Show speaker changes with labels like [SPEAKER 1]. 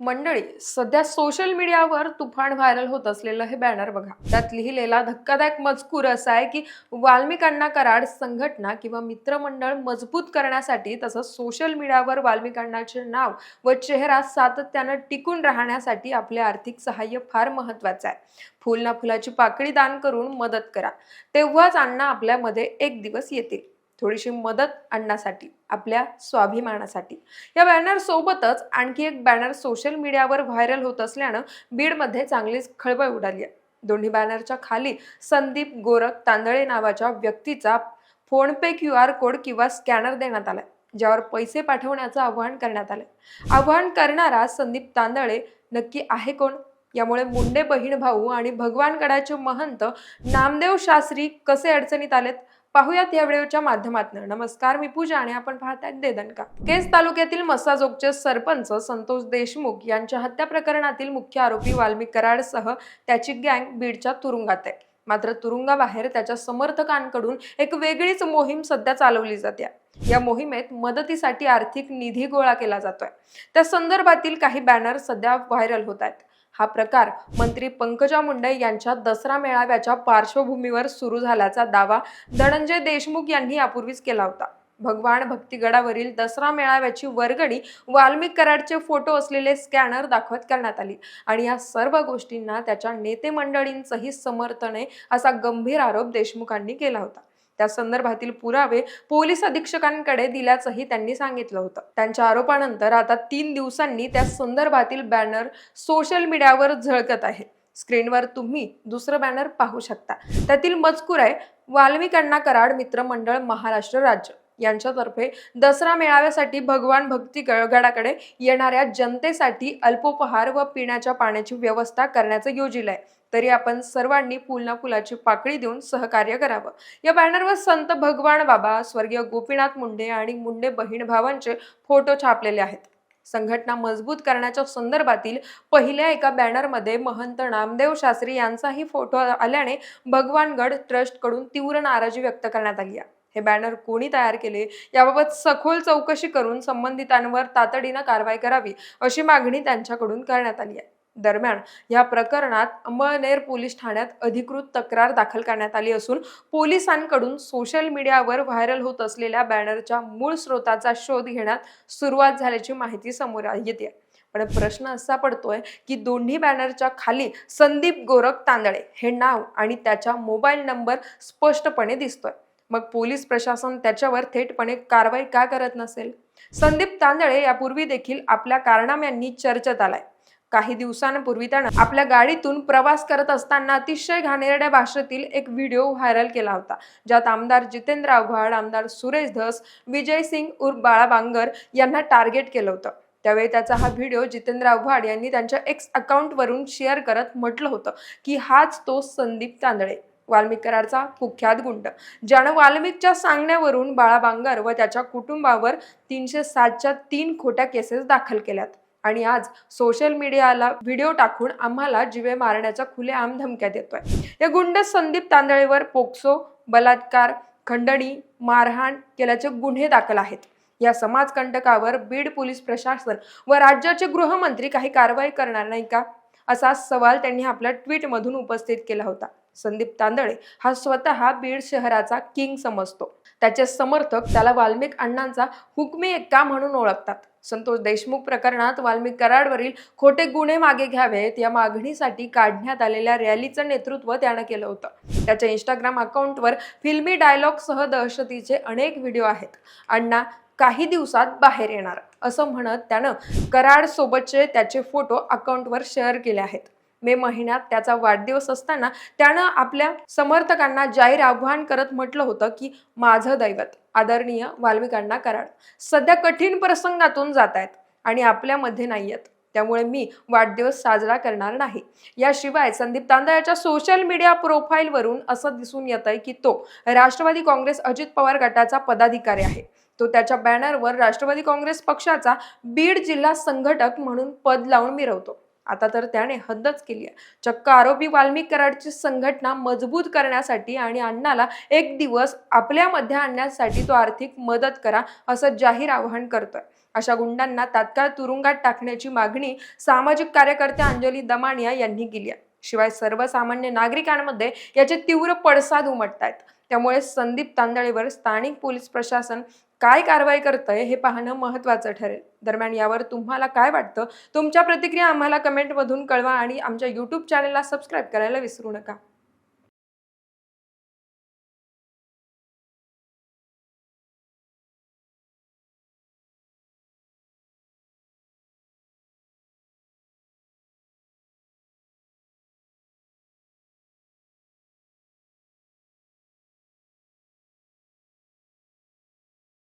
[SPEAKER 1] मंडळी सध्या सोशल मीडियावर तुफान व्हायरल होत असलेलं हे बॅनर बघा. त्यात लिहिलेला धक्कादायक मजकूर असा आहे की वाल्मिकांना कराड संघटना किंवा मित्रमंडळ मजबूत करण्यासाठी तसंच सोशल मीडियावर वाल्मिकांनाचे नाव व चेहरा सातत्यानं टिकून राहण्यासाठी आपले आर्थिक सहाय्य फार महत्वाचं आहे. फुल ना फुलाची पाकळी दान करून मदत करा. तेव्हाच अण्णा आपल्यामध्ये एक दिवस येतील. थोडीशी मदत आणण्यासाठी आपल्या स्वाभिमानासाठी. या बॅनर सोबतच आणखी एक बॅनर सोशल मीडियावर व्हायरल होत असल्यानं बीडमध्ये चांगलीच खळबळ उडाली आहे. दोन्ही बॅनरच्या खाली संदीप गोरख तांदळे नावाच्या व्यक्तीचा फोनपे क्यू आर कोड किंवा स्कॅनर देण्यात आलाय ज्यावर पैसे पाठवण्याचं आवाहन करण्यात आलंय. आवाहन करणारा संदीप तांदळे नक्की आहे कोण? यामुळे मुंडे बहीण भाऊ आणि भगवानगडाचे महंत नामदेव शास्त्री कसे अडचणीत आलेत? पाहुयात या व्हिडिओच्या माध्यमातून. नमस्कार मी पूजा आणि आपण पाहतात देदनका केस तालुक्यातील मसाजोगचे सरपंच संतोष देशमुख यांच्या हत्या प्रकरणातील मुख्य आरोपी वाल्मिक कराडसह त्याची गँग बीडच्या तुरुंगात आहे. मात्र तुरुंगाबाहेर त्याच्या समर्थकांकडून एक वेगळीच मोहीम सध्या चालवली जाते. या मोहिमेत मदतीसाठी आर्थिक निधी गोळा केला जातोय. त्या संदर्भातील काही बॅनर सध्या व्हायरल होत आहेत. हा प्रकार मंत्री पंकजा मुंडे यांच्या दसरा मेळाव्याच्या पार्श्वभूमीवर सुरू झाल्याचा दावा धनंजय देशमुख यांनी यापूर्वीच केला होता. भगवान भक्तिगडावरील दसरा मेळाव्याची वर्गणी वाल्मिक कराडचे फोटो असलेले स्कॅनर दाखवत करण्यात आली आणि या सर्व गोष्टींना त्याच्या नेते मंडळींचंही समर्थन आहे असा गंभीर आरोप देशमुखांनी केला होता. त्या संदर्भातील पुरावे पोलीस अधीक्षकांकडे दिल्याचंही त्यांनी सांगितलं होतं. त्यांच्या आरोपानंतर आता तीन दिवसांनी त्या संदर्भातील बॅनर सोशल मीडियावर झळकत आहे. स्क्रीनवर तुम्ही दुसरं बॅनर पाहू शकता. त्यातील मजकूर आहे वाल्मिकांना कराड मित्रमंडळ महाराष्ट्र राज्य. यांच्यातर्फे दसरा मेळाव्यासाठी भगवान भक्ती गळगडाकडे येणाऱ्या जनतेसाठी अल्पोपहार व पिण्याच्या पाण्याची व्यवस्था करण्याचं योजिलं आहे तरी आपण सर्वांनी फुलना फुलाची पाकळी देऊन सहकार्य करावं. या बॅनरवर संत भगवान बाबा स्वर्गीय गोपीनाथ मुंडे आणि मुंडे बहीण भावांचे फोटो छापलेले आहेत. संघटना मजबूत करण्याच्या संदर्भातील पहिल्या एका बॅनरमध्ये महंत नामदेव शास्त्री यांचाही फोटो आल्याने भगवानगड ट्रस्टकडून तीव्र नाराजी व्यक्त करण्यात आली आहे. हे बॅनर कोणी तयार केले? याबाबत सखोल चौकशी करून संबंधितांवर तातडीनं कारवाई करावी अशी मागणी त्यांच्याकडून करण्यात आली आहे. दरम्यान या प्रकरणात अंमळनेर पोलीस ठाण्यात अधिकृत तक्रार दाखल करण्यात आली असून पोलिसांकडून सोशल मीडियावर व्हायरल होत असलेल्या बॅनरच्या मूळ स्रोताचा शोध घेण्यात सुरुवात झाल्याची माहिती समोर येते. पण प्रश्न असा पडतोय की दोन्ही बॅनरच्या खाली संदीप गोरख तांदळे हे नाव आणि त्याच्या मोबाईल नंबर स्पष्टपणे दिसतोय. मग पोलीस प्रशासन त्याच्यावर थेटपणे कारवाई का करत नसेल? संदीप तांदळे यापूर्वी देखील आपल्या कारनाम्यांनी चर्चेत आलाय. काही दिवसांपूर्वी त्यानं आपल्या गाडीतून प्रवास करत असताना अतिशय घाणेरड्या भाषेतील एक व्हिडिओ व्हायरल केला होता ज्यात आमदार जितेंद्र आव्हाड आमदार सुरेश धस विजय सिंग उर्फ बाळा बांगर यांना टार्गेट केलं होतं. त्यावेळी त्याचा हा व्हिडिओ जितेंद्र आव्हाड यांनी त्यांच्या एक्स अकाउंटवरून शेअर करत म्हटलं होतं की हाच तो संदीप तांदळे वाल्मिक कराडचा कुख्यात गुंड ज्यानं वाल्मिकच्या सांगण्यावरून बाळा बांगर व त्याच्या कुटुंबावर तीनशे सातच्या तीन खोट्या केसेस दाखल केल्यात. आणि आज सोशल मीडियाला व्हिडिओ टाकून आम्हाला जिवे मारण्याच्या खुलेआम धमक्या देतोय. या गुंड संदीप तांदळेवर पोक्सो बलात्कार खंडणी मारहाण केल्याचे गुन्हे दाखल आहेत. या समाजकंटकावर बीड पोलीस प्रशासन व राज्याचे गृहमंत्री काही कारवाई करणार नाही का? असा सवाल त्यांनी आपल्या ट्विटमधून उपस्थित केला होता. संदीप तांदळे हा स्वतः बीड शहराचा किंग समजतो. त्याचे समर्थक त्याला वाल्मिक अण्णांचा हुकमी एक्का म्हणून ओळखतात. संतोष देशमुख प्रकरणात वाल्मिक कराडवरील खोटे गुन्हे मागे घ्यावेत या मागणीसाठी काढण्यात आलेल्या रॅलीचं नेतृत्व त्यानं केलं होतं. त्याच्या इंस्टाग्राम अकाउंटवर फिल्मी डायलॉगसह दहशतीचे अनेक व्हिडिओ आहेत. अण्णा काही दिवसात बाहेर येणार असं म्हणत त्यानं कराड सोबतचे त्याचे फोटो अकाउंटवर शेअर केले आहेत. मे महिन्यात त्याचा वाढदिवस असताना त्यानं आपल्या समर्थकांना जाहीर आव्हान करत म्हटलं होतं की माझं दैवत आदरणीय वाल्मिकांना कराड. सध्या कठीण प्रसंगातून जात आहेत आणि आपल्यामध्ये नाही आहेत. त्यामुळे मी वाढदिवस साजरा करणार नाही. याशिवाय संदीप तांदळाच्या सोशल मीडिया प्रोफाईलवरून असं दिसून येत आहे की तो राष्ट्रवादी काँग्रेस अजित पवार गटाचा पदाधिकारी आहे. तो त्याच्या बॅनरवर राष्ट्रवादी काँग्रेस पक्षाचा बीड जिल्हा संघटक म्हणून पद लावून मिरवतो. आता तर त्याने हद्दच केली आहे. चक्क आरोपी वाल्मिक कराडची संघटना मजबूत करण्यासाठी आणि अण्णाला एक दिवस आपल्यामध्ये आणण्यासाठी तो आर्थिक मदत करा असं जाहीर आवाहन करतोय. अशा गुंडांना तात्काळ तुरुंगात टाकण्याची मागणी सामाजिक कार्यकर्त्या अंजली दमानिया यांनी केली आहे. शिवाय सर्वसामान्य नागरिकांमध्ये याचे तीव्र पडसाद उमटत आहेत त्यामुळे संदीप तांदळेवर स्थानिक पोलीस प्रशासन काय कारवाई करतंय हे पाहणं महत्त्वाचं ठरेल. दरम्यान यावर तुम्हाला काय वाटतं? तुमच्या प्रतिक्रिया आम्हाला कमेंटमधून कळवा आणि आमच्या यूट्यूब चॅनलला सबस्क्राईब करायला विसरू नका.